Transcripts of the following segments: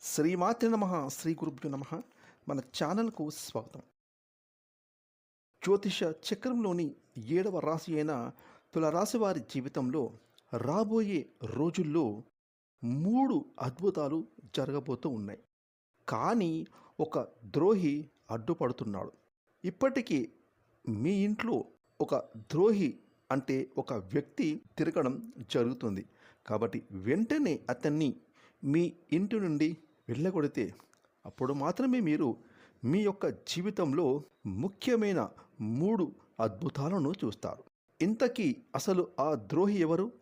శ్రీమాత్రి నమ శ్రీ గురుభ్యు నమ. మన ఛానల్కు స్వాగతం. జ్యోతిష చక్రంలోని ఏడవ రాశి అయిన తులరాశి వారి జీవితంలో రాబోయే రోజుల్లో మూడు అద్భుతాలు జరగబోతూ ఉన్నాయి. కానీ ఒక ద్రోహి అడ్డుపడుతున్నాడు. ఇప్పటికీ మీ ఇంట్లో ఒక ద్రోహి అంటే ఒక వ్యక్తి తిరగడం జరుగుతుంది. కాబట్టి వెంటనే అతన్ని మీ ఇంటి నుండి వెళ్ళగొడితే అప్పుడు మాత్రమే మీరు మీ యొక్క జీవితంలో ముఖ్యమైన మూడు అద్భుతాలను చూస్తారు. ఇంతకీ అసలు ఆ ద్రోహి ఎవరు?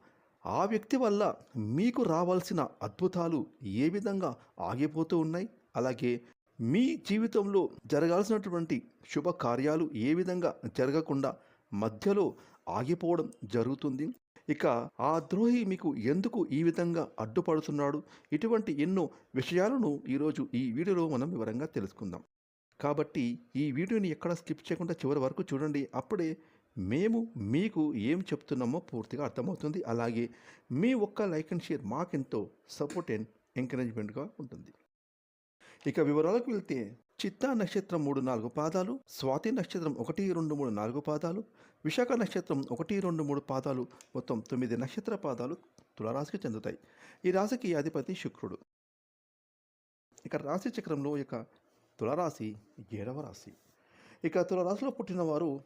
ఆ వ్యక్తి వల్ల మీకు రావాల్సిన అద్భుతాలు ఏ విధంగా ఆగిపోతూ ఉన్నాయి? అలాగే మీ జీవితంలో జరగాల్సినటువంటి శుభకార్యాలు ఏ విధంగా జరగకుండా మధ్యలో ఆగిపోవడం జరుగుతుంది? ఇక ఆ ద్రోహి మీకు ఎందుకు ఈ విధంగా అడ్డుపడుతున్నాడు? ఇటువంటి ఎన్నో విషయాలను ఈరోజు ఈ వీడియోలో మనం వివరంగా తెలుసుకుందాం. కాబట్టి ఈ వీడియోని ఎక్కడ స్కిప్ చేయకుండా చివరి వరకు చూడండి. అప్పుడే మేము మీకు ఏం చెప్తున్నామో పూర్తిగా అర్థమవుతుంది. అలాగే మీ ఒక్క లైక్ అండ్ షేర్ మాకెంతో సపోర్ట్ అండ్ ఎంకరేజ్మెంట్గా ఉంటుంది. ఇక వివరాలకు వెళ్తే చిత్తా నక్షత్రం మూడు నాలుగు పాదాలు స్వాతి నక్షత్రం ఒకటి రెండు మూడు నాలుగు పాదాలు విశాఖ నక్షత్రం ఒకటి రెండు మూడు పాదాలు మొత్తం తొమ్మిది నక్షత్ర పాదాలు తులరాశికి చెందుతాయి. ఈ రాశికి అధిపతి శుక్రుడు. ఇక రాశి చక్రంలో ఇక తులరాశి ఏడవ రాశి. ఇక తులరాశిలో పుట్టిన వారు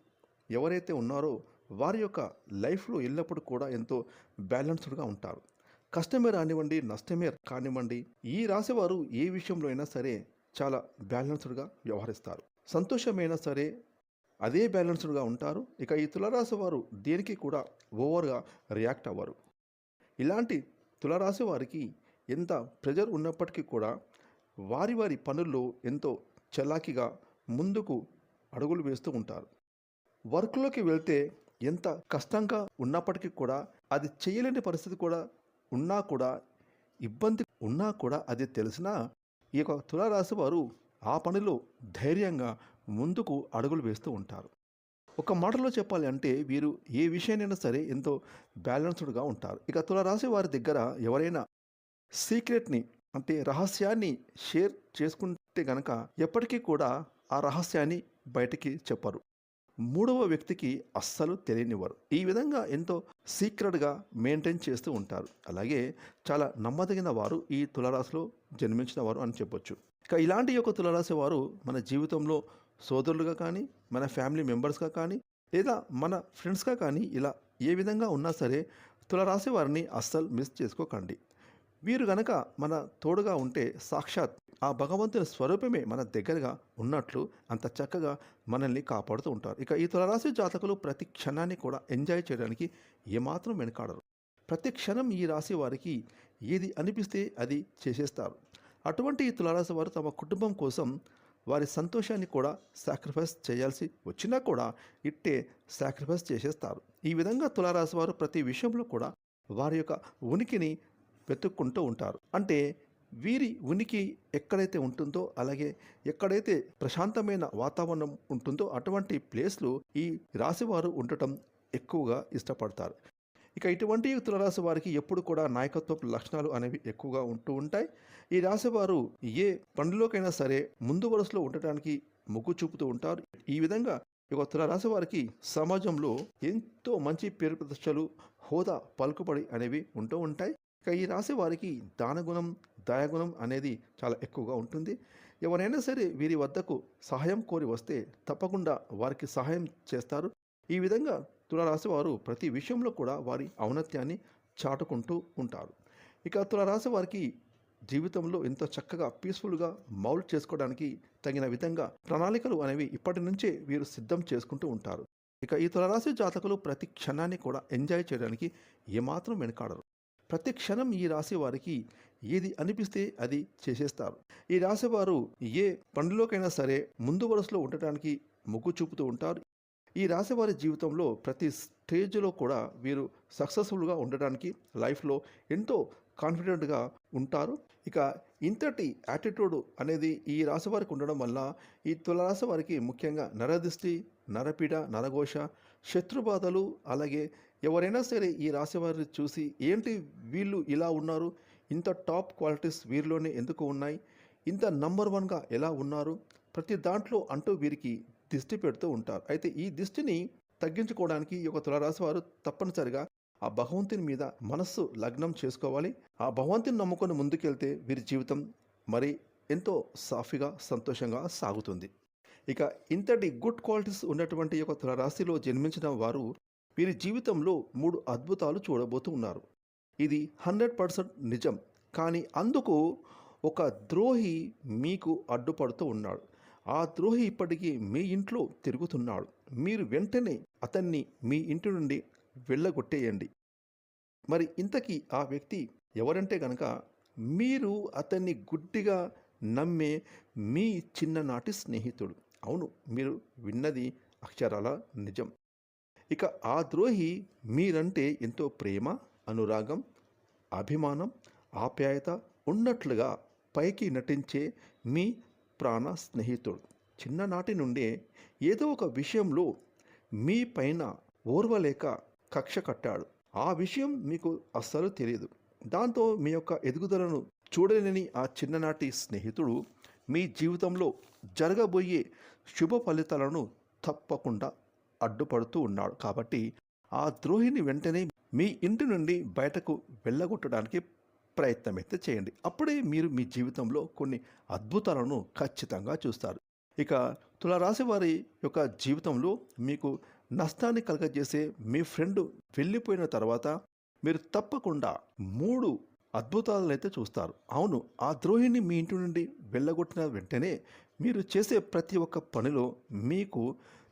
ఎవరైతే ఉన్నారో వారి యొక్క లైఫ్లో ఎల్లప్పుడూ కూడా ఎంతో బ్యాలెన్స్డ్గా ఉంటారు. కష్టమే రానివ్వండి నష్టమే కానివ్వండి. ఈ రాశివారు ఏ విషయంలో అయినా సరే చాలా బ్యాలెన్స్డ్గా వ్యవహరిస్తారు. సంతోషమైనా సరే అదే బ్యాలెన్స్డ్గా ఉంటారు. ఇక ఈ తులరాశి వారు దేనికి కూడా ఓవర్గా రియాక్ట్ అవ్వరు. ఇలాంటి తులరాశి వారికి ఎంత ప్రెజర్ ఉన్నప్పటికీ కూడా వారి వారి పనుల్లో ఎంతో చలాకీగా ముందుకు అడుగులు వేస్తూ ఉంటారు. వర్క్లోకి వెళ్తే ఎంత కష్టంగా ఉన్నప్పటికీ కూడా అది చేయలేని పరిస్థితి కూడా ఉన్నా కూడా ఇబ్బంది ఉన్నా కూడా అది తెలిసినా ఈ యొక్క తులారాశి వారు ఆ పనిలో ధైర్యంగా ముందుకు అడుగులు వేస్తూ ఉంటారు. ఒక మాటలో చెప్పాలి అంటే వీరు ఏ విషయానైనా సరే ఎంతో బ్యాలెన్స్డ్గా ఉంటారు. ఇక తులారాశి వారి దగ్గర ఎవరైనా సీక్రెట్ని అంటే రహస్యాన్ని షేర్ చేసుకుంటే గనక ఎప్పటికీ కూడా ఆ రహస్యాన్ని బయటికి చెప్పరు. మూడవ వ్యక్తికి అస్సలు తెలియనివ్వరు. ఈ విధంగా ఎంతో సీక్రెట్గా మెయింటైన్ చేస్తూ ఉంటారు. అలాగే చాలా నమ్మదగిన వారు ఈ తులరాశిలో జన్మించిన వారు అని చెప్పొచ్చు. ఇక ఇలాంటి యొక్క తులరాశి వారు మన జీవితంలో సోదరులుగా కానీ మన ఫ్యామిలీ మెంబర్స్గా కానీ లేదా మన ఫ్రెండ్స్గా కానీ ఇలా ఏ విధంగా ఉన్నా సరే తులరాశి వారిని అస్సలు మిస్ చేసుకోకండి. వీరు గనక మన తోడుగా ఉంటే సాక్షాత్ ఆ భగవంతుని స్వరూపమే మన దగ్గరగా ఉన్నట్లు అంత చక్కగా మనల్ని కాపాడుతూ ఉంటారు. ఇక ఈ తులరాశి జాతకులు ప్రతి క్షణాన్ని కూడా ఎంజాయ్ చేయడానికి ఏమాత్రం వెనకాడరు. ప్రతి క్షణం ఈ రాశి వారికి ఏది అనిపిస్తే అది చేసేస్తారు. అటువంటి ఈ తులరాశి వారు తమ కుటుంబం కోసం వారి సంతోషాన్ని కూడా సాక్రిఫైస్ చేయాల్సి వచ్చినా కూడా ఇట్టే సాక్రిఫైస్ చేసేస్తారు. ఈ విధంగా తులారాశి వారు ప్రతి విషయంలో కూడా వారి యొక్క ఉనికిని వెతుక్కుంటూ ఉంటారు. అంటే వీరి ఉనికి ఎక్కడైతే ఉంటుందో అలాగే ఎక్కడైతే ప్రశాంతమైన వాతావరణం ఉంటుందో అటువంటి ప్లేస్లో ఈ రాశివారు ఉండటం ఎక్కువగా ఇష్టపడతారు. ఇక ఇటువంటి తులరాశి వారికి ఎప్పుడు కూడా నాయకత్వపు లక్షణాలు అనేవి ఎక్కువగా ఉంటూ ఉంటాయి. ఈ రాశివారు ఏ పనిలోకైనా సరే ముందు వరుసలో ఉండటానికి మొగ్గు చూపుతూ ఉంటారు. ఈ విధంగా ఇక తులరాశి వారికి సమాజంలో ఎంతో మంచి పేరు ప్రతిష్టలు హోదా పలుకుబడి అనేవి ఉంటూ ఉంటాయి. ఇక ఈ రాశి వారికి దానగుణం దయాగుణం అనేది చాలా ఎక్కువగా ఉంటుంది. ఎవరైనా సరే వీరి వద్దకు సహాయం కోరి వస్తే తప్పకుండా వారికి సహాయం చేస్తారు. ఈ విధంగా తులరాశి వారు ప్రతి విషయంలో కూడా వారి ఔన్నత్యాన్ని చాటుకుంటూ ఉంటారు. ఇక తులరాశి వారికి జీవితంలో ఎంతో చక్కగా పీస్ఫుల్గా మౌల్డ్ చేసుకోవడానికి తగిన విధంగా ప్రణాళికలు అనేవి ఇప్పటి నుంచే వీరు సిద్ధం చేసుకుంటూ ఉంటారు. ఇక ఈ తులరాశి జాతకులు ప్రతి క్షణాన్ని కూడా ఎంజాయ్ చేయడానికి ఏమాత్రం వెనకాడరు. ప్రతి క్షణం ఈ రాశి వారికి ఏది అనిపిస్తే అది చేసేస్తారు. ఈ రాశి వారు ఏ పనిలోకైనా సరే ముందు వరుసలో ఉండటానికి మొగ్గు చూపుతూ ఉంటారు. ఈ రాశి వారి జీవితంలో ప్రతి స్టేజ్లో కూడా వీరు సక్సెస్ఫుల్గా ఉండడానికి లైఫ్లో ఎంతో కాన్ఫిడెంట్గా ఉంటారు. ఇక ఇంతటి యాటిట్యూడ్ అనేది ఈ రాశి వారికి ఉండడం వల్ల ఈ తులరాశి వారికి ముఖ్యంగా నరదిష్టి నరపీడ నరఘోష శత్రుబాధలు అలాగే ఎవరైనా సరే ఈ రాశివారిని చూసి ఏంటి వీళ్ళు ఇలా ఉన్నారు? ఇంత టాప్ క్వాలిటీస్ వీరిలోనే ఎందుకు ఉన్నాయి? ఇంత నంబర్ వన్గా ఎలా ఉన్నారు? ప్రతి దాంట్లో అంటూ వీరికి దిష్టి పెడుతూ ఉంటారు. అయితే ఈ దిష్టిని తగ్గించుకోవడానికి ఈ యొక్క తులరాశి వారు తప్పనిసరిగా ఆ భగవంతుని మీద మనస్సు లగ్నం చేసుకోవాలి. ఆ భగవంతుని నమ్ముకొని ముందుకెళ్తే వీరి జీవితం మరి ఎంతో సాఫీగా సంతోషంగా సాగుతుంది. ఇక ఇంతటి గుడ్ క్వాలిటీస్ ఉన్నటువంటి యొక్క తులరాశిలో జన్మించిన వారు వీరి జీవితంలో మూడు అద్భుతాలు చూడబోతూ ఉన్నారు ఇది హండ్రెడ్ పర్సెంట్ నిజం. కానీ అందుకు ఒక ద్రోహి మీకు అడ్డుపడుతూ ఉన్నాడు. ఆ ద్రోహి ఇప్పటికీ మీ ఇంట్లో తిరుగుతున్నాడు. మీరు వెంటనే అతన్ని మీ ఇంటి నుండి వెళ్ళగొట్టేయండి. మరి ఇంతకీ ఆ వ్యక్తి ఎవరంటే కనుక మీరు అతన్ని గుడ్డిగా నమ్మే మీ చిన్ననాటి స్నేహితుడు. అవును మీరు విన్నది అక్షరాల నిజం. ఇక ఆ ద్రోహి మీరంటే ఎంతో ప్రేమ అనురాగం అభిమానం ఆప్యాయత ఉన్నట్లుగా పైకి నటించే మీ ప్రాణ స్నేహితుడు. చిన్ననాటి నుండే ఏదో ఒక విషయంలో మీ పైన ఓర్వలేక కక్ష కట్టాడు. ఆ విషయం మీకు అస్సలు తెలియదు. దాంతో మీ యొక్క ఎదుగుదలను చూడలేని ఆ చిన్ననాటి స్నేహితుడు మీ జీవితంలో జరగబోయే శుభ ఫలితాలను తప్పకుండా అడ్డుపడుతూ ఉన్నాడు. కాబట్టి ఆ ద్రోహిని వెంటనే మీ ఇంటి నుండి బయటకు వెళ్ళగొట్టడానికి ప్రయత్నం అయితే చేయండి. అప్పుడే మీరు మీ జీవితంలో కొన్ని అద్భుతాలను ఖచ్చితంగా చూస్తారు. ఇక తులారాశి వారి యొక్క జీవితంలో మీకు నష్టాన్ని కలగజేసే మీ ఫ్రెండ్ వెళ్ళిపోయిన తర్వాత మీరు తప్పకుండా మూడు అద్భుతాలను అయితే చూస్తారు. అవును ఆ ద్రోహిని మీ ఇంటి నుండి వెళ్ళగొట్టిన వెంటనే మీరు చేసే ప్రతి ఒక్క పనిలో మీకు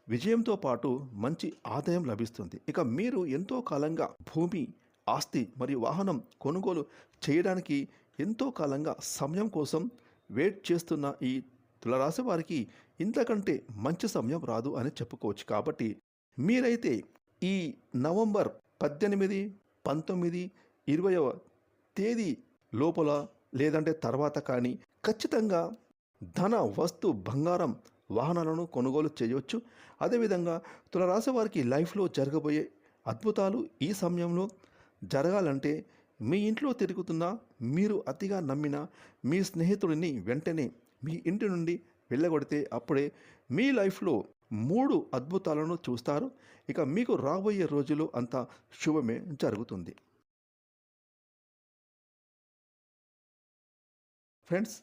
విజయంతో పాటు మంచి ఆదాయం లభిస్తుంది. ఇక మీరు ఎంతో కాలంగా భూమి ఆస్తి మరియు వాహనం కొనుగోలు చేయడానికి ఎంతో కాలంగా సమయం కోసం వెయిట్ చేస్తున్న ఈ తులరాశి వారికి ఇంతకంటే మంచి సమయం రాదు అని చెప్పుకోవచ్చు. కాబట్టి మీరైతే ఈ నవంబర్ పద్దెనిమిది పంతొమ్మిది ఇరవైవ తేదీ లోపల లేదంటే తర్వాత కానీ ఖచ్చితంగా ధన వస్తు బంగారం వాహనాలను కొనుగోలు చేయవచ్చు అదేవిధంగా తులరాశి వారికి లైఫ్లో జరగబోయే అద్భుతాలు ఈ సమయంలో జరగాలంటే మీ ఇంట్లో తిరుగుతున్న మీరు అతిగా నమ్మిన మీ స్నేహితుడిని వెంటనే మీ ఇంటి నుండి వెళ్ళగొడితే అప్పుడే మీ లైఫ్లో మూడు అద్భుతాలను చూస్తారు. ఇక మీకు రాబోయే రోజులు అంతా శుభమే జరుగుతుంది. ఫ్రెండ్స్